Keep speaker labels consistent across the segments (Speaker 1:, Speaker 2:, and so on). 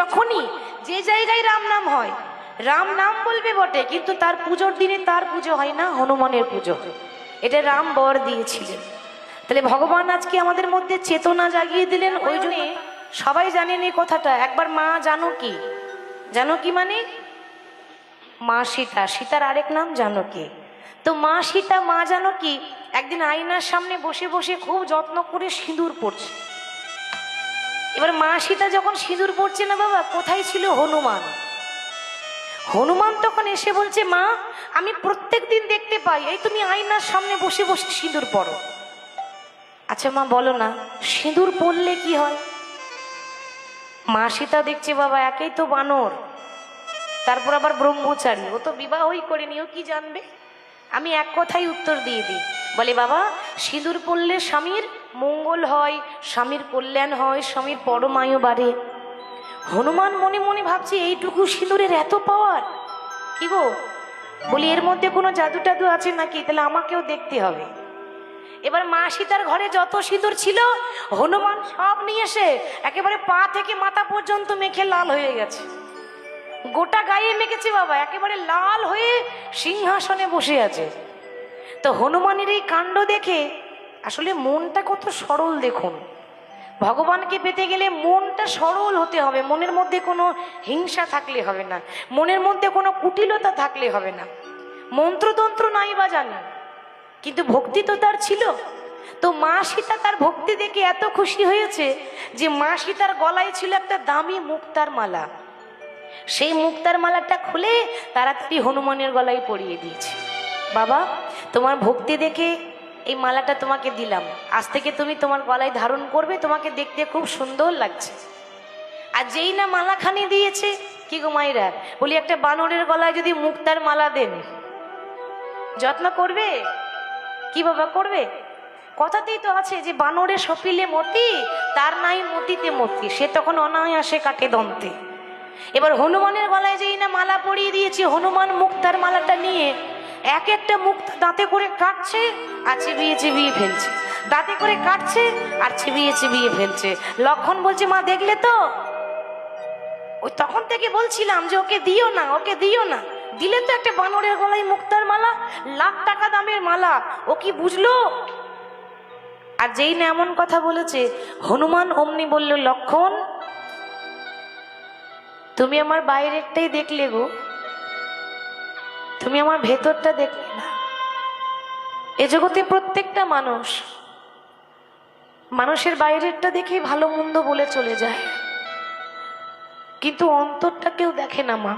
Speaker 1: যখনই যে জায়গায় রাম নাম হয়, রাম নাম বলবে বটে, কিন্তু তার পুজোর দিনে তার পুজো হয় না, হনুমানের পুজো। এটা রাম বর দিয়েছিলেন। তাহলে ভগবান আজকে আমাদের মধ্যে চেতনা জাগিয়ে দিলেন, ওই জন্য সবাই জানেন এই কথাটা। একবার মা জানো কি? জানো কি মানে? মা সীতা। সীতার আরেক নাম জানকী তো মা সীতা, মা জানো কি? একদিন আয়নার সামনে বসে বসে খুব যত্ন করে সিঁদুর পড়ছে। এবার মা সীতা যখন সিঁদুর পড়ছে না বাবা, কোথায় ছিল হনুমান? হনুমান তখন এসে বলছে, মা, আমি প্রত্যেক দিন দেখতে পাই, এই তুমি আয়নার সামনে বসে বসে সিঁদুর পড়ো। আচ্ছা মা, বলো না, সিঁদুর পড়লে কি হয়? মা সীতা দেখছে, বাবা, একেই তো বানর, তারপর আবার ব্রহ্মচারী, ও তো বিবাহই করেনি, ও কি জানবে? আমি এক কথাই উত্তর দিয়ে দিই। বলে, বাবা, সিঁদুর পড়লে স্বামীর মঙ্গল হয়, স্বামীর কল্যাণ হয়, স্বামীর পরমায়ু বাড়ে। হনুমান মনে মনে ভাবছে, এইটুকু সিঁদুরের এত পাওয়ার? কি গো? বলি, এর মধ্যে কোনো জাদু টাদু আছে নাকি? তাহলে আমাকেও দেখতে হবে। এবার মা সীতার ঘরে যত সিঁদুর ছিল, হনুমান সব নিয়ে এসে একেবারে পা থেকে মাথা পর্যন্ত মেখে লাল হয়ে গেছে। গোটা গায়ে মেখেছে বাবা, একেবারে লাল হয়ে সিংহাসনে বসে আছে। তো হনুমানের এই কাণ্ড দেখে আসলে মনটা কত সরল দেখুন। ভগবানকে পেতে গেলে মনটা সরল হতে হবে, মনের মধ্যে কোনো হিংসা থাকলে হবে না, মনের মধ্যে কোনো কুটিলতা থাকলে হবে না। মন্ত্রতন্ত্র নাই বা জানে, কিন্তু ভক্তি তো তার ছিল। তো মা সীতা তার ভক্তি দেখে এত খুশি হয়েছে যে মা সীতার গলায় ছিল একটা দামি মুক্তার মালা। সেই মুক্তার মালাটা খুলে তাড়াতাড়ি হনুমানের গলায় পরিয়ে দিয়েছে। বাবা, তোমার ভক্তি দেখে এই মালাটা তোমাকে দিলাম। আজ থেকে তুমি তোমার গলায় ধারণ করবে, তোমাকে দেখতে খুব সুন্দর লাগছে। আর যেই না মালাখানি দিয়েছে, কি গো মাইরা বলি একটা বানরের গলায় যদি মুক্তার মালা দেন। যত্ন করবে? কি বাবা করবে? কথাতেই তো আছে যে বানরে সপিলে মতি, তার নাই মতিতে মতি, সে তখন অনায়াসে কাটে দন্তে। এবার হনুমানের গলায় যেই না মালা পরিয়ে দিয়েছি, হনুমান মুক্তার মালাটা নিয়ে এক একটা মুক্ত দাঁতে করে কাটছে আর চিবিয়ে চিবিয়ে ফেলছে। দাঁতে করে কাটছে আর চিবিয়ে চিবিয়ে ফেলছে। লক্ষণ বলছে, মা, দেখলে তো? ওই তখন থেকে বলছিলাম যে, ওকে দিও না, ওকে দিও না। দিলে তো একটা বানরের গলায় মুক্তার মালা, লাখ টাকা দামের মালা। ও কি বুঝলো? আর যেই না এমন কথা বলেছে, হনুমান অমনি বলল, লক্ষণ তুমি আমার বাইরেরটাই দেখলে গো। তুমি আমার ভেতরটা দেখলে না। এ জগতে প্রত্যেকটা মানুষ, মানুষের বাইরেরটা দেখেই ভালো মন্দ বলে চলে যায়। কিন্তু অন্তরটা কেউ দেখে না, মা।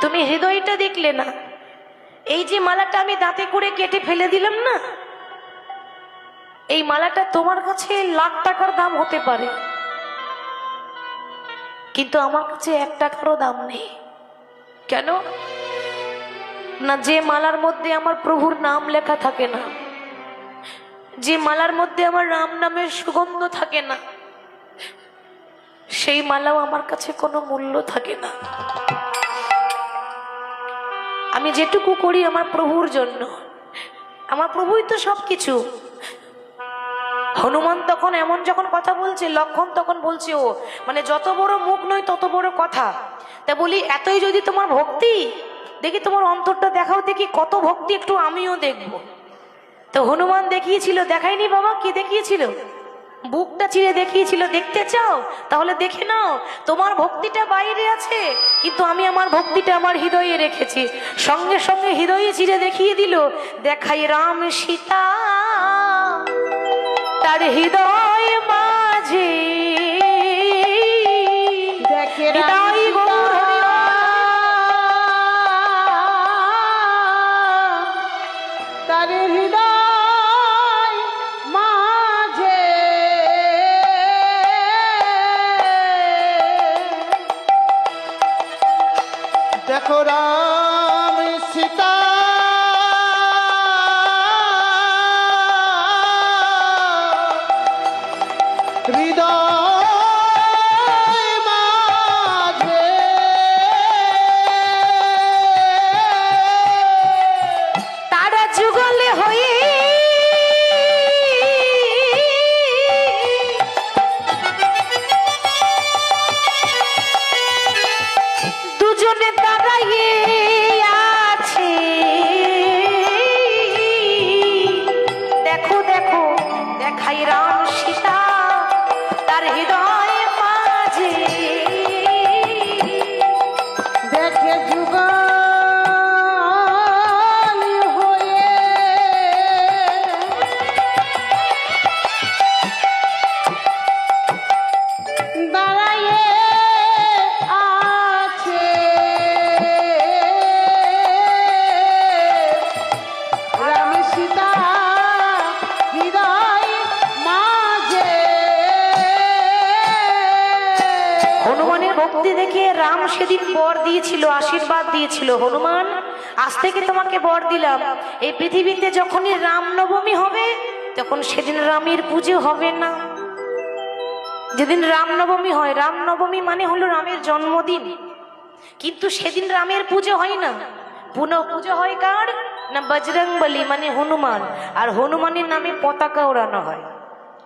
Speaker 1: তুমি হৃদয়টা দেখলে না। এই যে মালাটা আমি দাঁতে করে কেটে ফেলে দিলাম না, এই মালাটা তোমার কাছে লাখ টাকার দাম হতে পারে। কিন্তু আমার কাছে এক টাকারও দাম নেই। কেন? না, যে মালার মধ্যে আমার প্রভুর নাম লেখা থাকে না, যে মালার মধ্যে আমার রাম নামের সুগন্ধ থাকে না, সেই মালাও আমার কাছে কোনো মূল্য থাকে না। আমি যেটুকু করি আমার প্রভুর জন্য। আমার প্রভুই তো সব কিছু হনুমান তখন এমন যখন কথা বলছে, লক্ষণ তখন বলছে ও মানে যত বড় মুখ নয় তত বড় কথা। তা বলি, এতই যদি তোমার ভক্তি? দেখি তোমার অন্তরটা দেখাও, দেখি কত ভক্তি, একটু আমিও দেখব। তো হনুমান দেখিয়েছিল, দেখায়নি বাবা, কি দেখিয়েছিল? বুকটা চিরে দেখিয়েছিল, দেখতে চাও? তাহলে দেখে নাও, তোমার ভক্তিটা বাইরে আছে, কিন্তু আমি আমার ভক্তিটা আমার হৃদয়ে রেখেছি। সঙ্গে সঙ্গে হৃদয়ে চিরে দেখিয়ে দিল, দেখাই রাম সীতা। তার হৃদয় মাঝে।
Speaker 2: দেখে
Speaker 1: হৃদয় গৌর হরি
Speaker 2: তার হৃদয় মাঝে। দেখো রাম।
Speaker 1: ভক্তি দেখে রাম সেদিন বর দিয়েছিল, আশীর্বাদ দিয়েছিল। হনুমান, আজ থেকে তোমাকে বর দিলাম। এই পৃথিবীতে যখনই রামনবমী হবে, তখন সেদিন রামের পুজো হবে না। যেদিন রামনবমী হয়, রামনবমী মানে হলো রামের জন্মদিন। কিন্তু সেদিন রামের পুজো হয় না। পুনঃ পুজো হয় কার? না বজরং বলি মানে হনুমান। আর হনুমানের নামে পতাকা ওড়ানো হয়।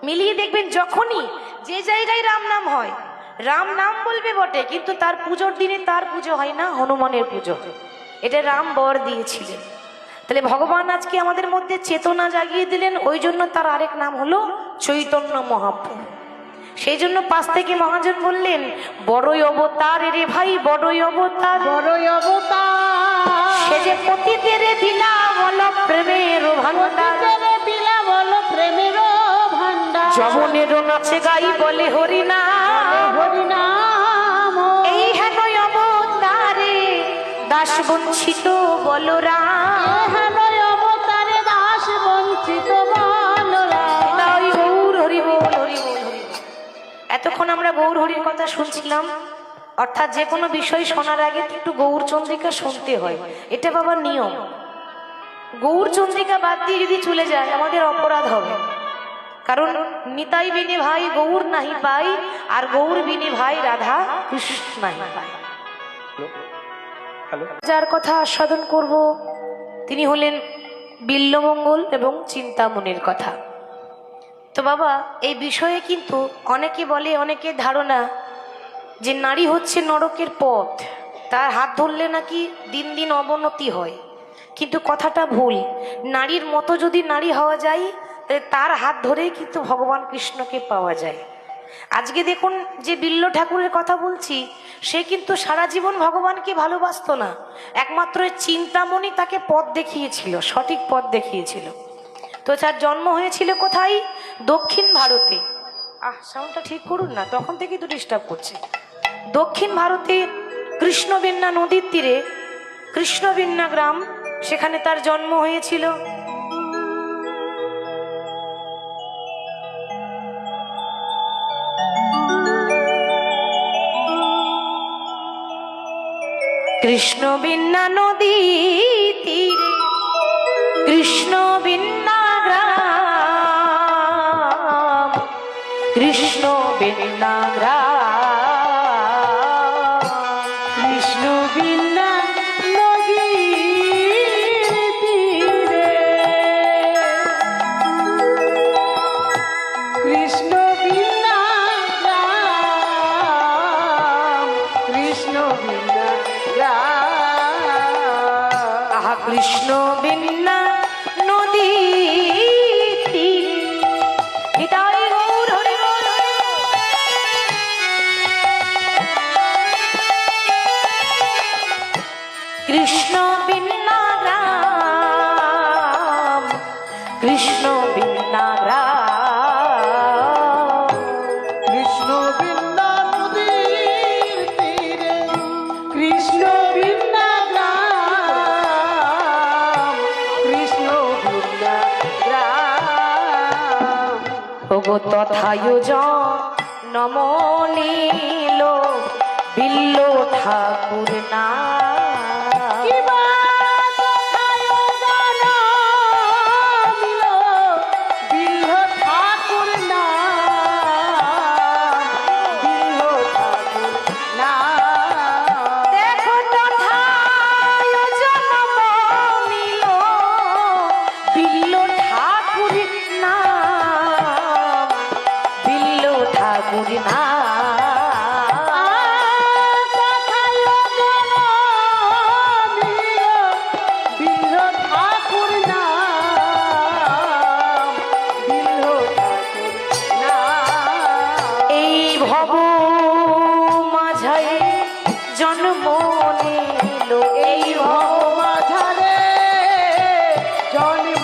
Speaker 1: মিলিয়ে দেখবেন, যখনই যে জায়গায় রাম নাম হয় রাম নাম বলবে বটে কিন্তু তার পুজোর দিনে তার পুজো হয় না হনুমানের পুজো। এটা রাম বর দিয়েছিলেন। তাহলে ভগবান আজকে আমাদের মধ্যে চেতনা জাগিয়ে দিলেন ওই জন্য তার আরেক নাম হলো চৈতন্য মহাপ্রভু। সেই জন্য পাশ থেকে মহাজন বললেন বড়ই অবতার রে ভাই বড়ই অবতার।
Speaker 2: বড়ই অবতার।
Speaker 1: সে যে পতিদের দিলা বল প্রেমের ভান্ডার
Speaker 2: বলো প্রেমের
Speaker 1: যমনের নাচে গাই বলে হরিনা
Speaker 2: হরিনাম।
Speaker 1: এই হেন অবতারে দাস বঞ্চিত বলরাম।
Speaker 2: অবতারে দাস বঞ্চিত।
Speaker 1: এতক্ষণ আমরা গৌর হরির কথা শুনছিলাম। অর্থাৎ যে কোনো বিষয় শোনার আগে একটু গৌর চন্দ্রিকা শুনতে হয়। এটা বাবার নিয়ম। গৌর চন্দ্রিকা বাদ দিয়ে যদি চলে যায় আমাদের অপরাধ হবে। কারণ নিতাই বিনে ভাই গৌর নাহি পাই আর গৌর বিনে ভাই রাধা কৃষ্ণ নাহি পাই। যার কথা আস্বাদন করব তিনি হলেন বিল্লমঙ্গল এবং চিন্তামণির কথা। তো বাবা এই বিষয়ে কিন্তু অনেকে বলে অনেকে ধারণা যে নারী হচ্ছে নরকের পথ। তার হাত ধরলে নাকি দিন দিন অবনতি হয়। কিন্তু কথাটা ভুল। নারীর মতো যদি নারী হওয়া যায় তার হাত ধরেই কিন্তু ভগবান কৃষ্ণকে পাওয়া যায়। আজকে দেখুন যে বিল্ল ঠাকুরের কথা বলছি, সে কিন্তু সারা জীবন ভগবানকে ভালোবাসতো না। একমাত্র চিন্তামণি তাকে পথ দেখিয়েছিল, সঠিক পথ দেখিয়েছিল। তো তার জন্ম হয়েছিল কোথায়? দক্ষিণ ভারতে। আহ সাউন্ডটা ঠিক করুন না, তখন থেকেই তো ডিস্টার্ব করছে। দক্ষিণ ভারতে কৃষ্ণবেন্না নদীর তীরে, কৃষ্ণবেন্না গ্রাম, সেখানে তার জন্ম হয়েছিল। কৃষ্ণবিন্না নদী তীরে, কৃষ্ণ বিন্না গ্রাম, কৃষ্ণ বিন্না গ্রাম।
Speaker 2: কৃষ্ণ বিনা নদীর তীরে, কৃষ্ণ বিনা রাম কৃষ্ণ বিনা রাম
Speaker 1: আহা কৃষ্ণ বিন্না নদী। তথায়ুজ নমনীল বিল্ল ঠাকুর না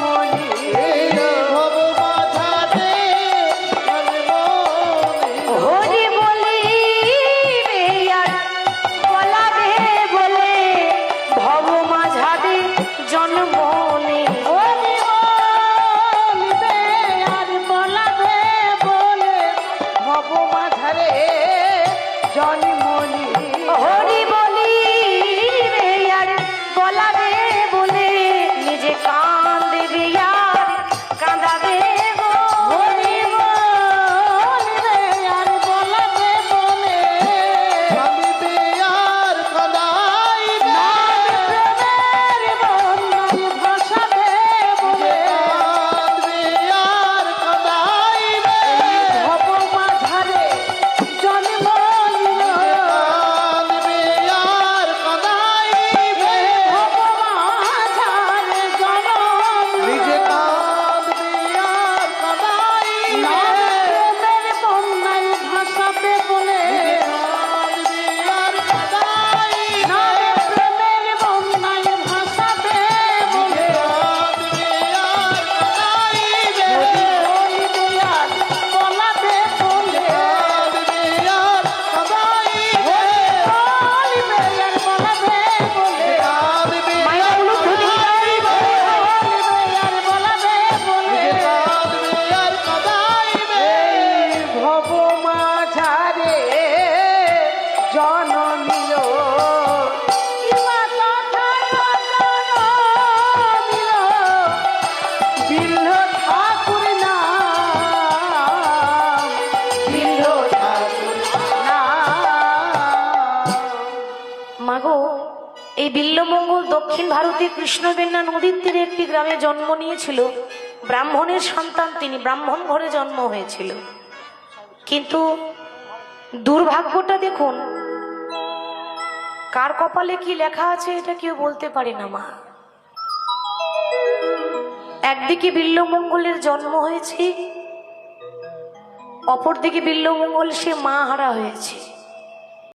Speaker 1: হরি দক্ষিণ ভারতে কৃষ্ণবেন্না নদীর তীরে একটি গ্রামে জন্ম নিয়েছিল। ব্রাহ্মণের সন্তান তিনি ব্রাহ্মণ ঘরে জন্ম হয়েছিল। কিন্তু দুর্ভাগ্যটা দেখুন, কার কপালে কি লেখা আছে এটা কেউ বলতে পারে না, মা। একদিকে বিল্লমঙ্গলের জন্ম হয়েছে, অপরদিকে বিল্লমঙ্গল সে মা হারা হয়েছে।